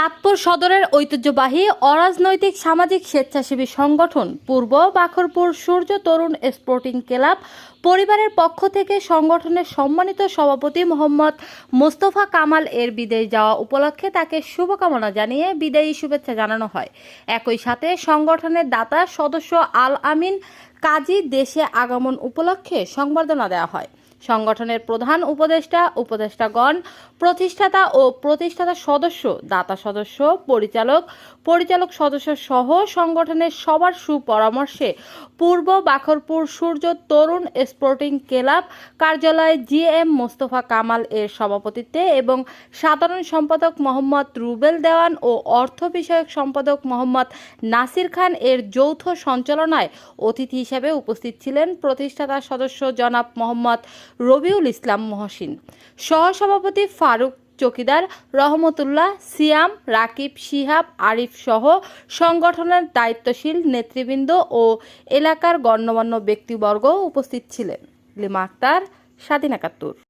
চাঁদপুর সদরের ঐতিহ্যবাহী অরাজনৈতিক সামাজিক স্বেচ্ছাসেবী সংগঠন পূর্ব বাখরপুর সূর্য তরুণ স্পোর্টিং ক্লাব পরিবারের পক্ষ থেকে সংগঠনের সম্মানিত সভাপতি মোহাম্মদ মোস্তফা কামাল এর বিদেশ যাওয়া উপলক্ষে তাকে শুভকামনা জানিয়ে বিদায়ী শুভেচ্ছা জানানো হয়। একই সাথে সংগঠনের দাতা সদস্য আল আমিন কাজী দেশে আগমন উপলক্ষে সংবর্ধনা দেওয়া হয়। সংগঠনের প্রধান উপদেষ্টা, উপদেষ্টাগণ, প্রতিষ্ঠাতা ও প্রতিষ্ঠাতা সদস্য, দাতা সদস্য, পরিচালক পরিচালক সদস্য সহ সংগঠনের সবার সুপরামর্শে পূর্ব বাখরপুর সূর্য তরুণ স্পোর্টিং ক্লাব কার্যালয় জি এম মোস্তফা কামাল এর সভাপতিত্বে এবং সাধারণ সম্পাদক মোহাম্মদ রুবেল দেওয়ান ও অর্থ বিষয়ক সম্পাদক মোহাম্মদ নাসির খান এর যৌথ সঞ্চালনায় অতিথি হিসেবে উপস্থিত ছিলেন প্রতিষ্ঠাতা সদস্য জনাব মোহাম্মদ রবিউল ইসলাম মহসিন। সহসভাপতি ফারুক চকিদার, রহমতুল্লাহ, সিয়াম, রাকিব, শিহাব, আরিফ সহ সংগঠনের দায়িত্বশীল নেতৃবৃন্দ ও এলাকার গণ্যমান্য ব্যক্তিবর্গ উপস্থিত ছিলেন। লিমা আক্তার, স্বাধীন একাত্তর।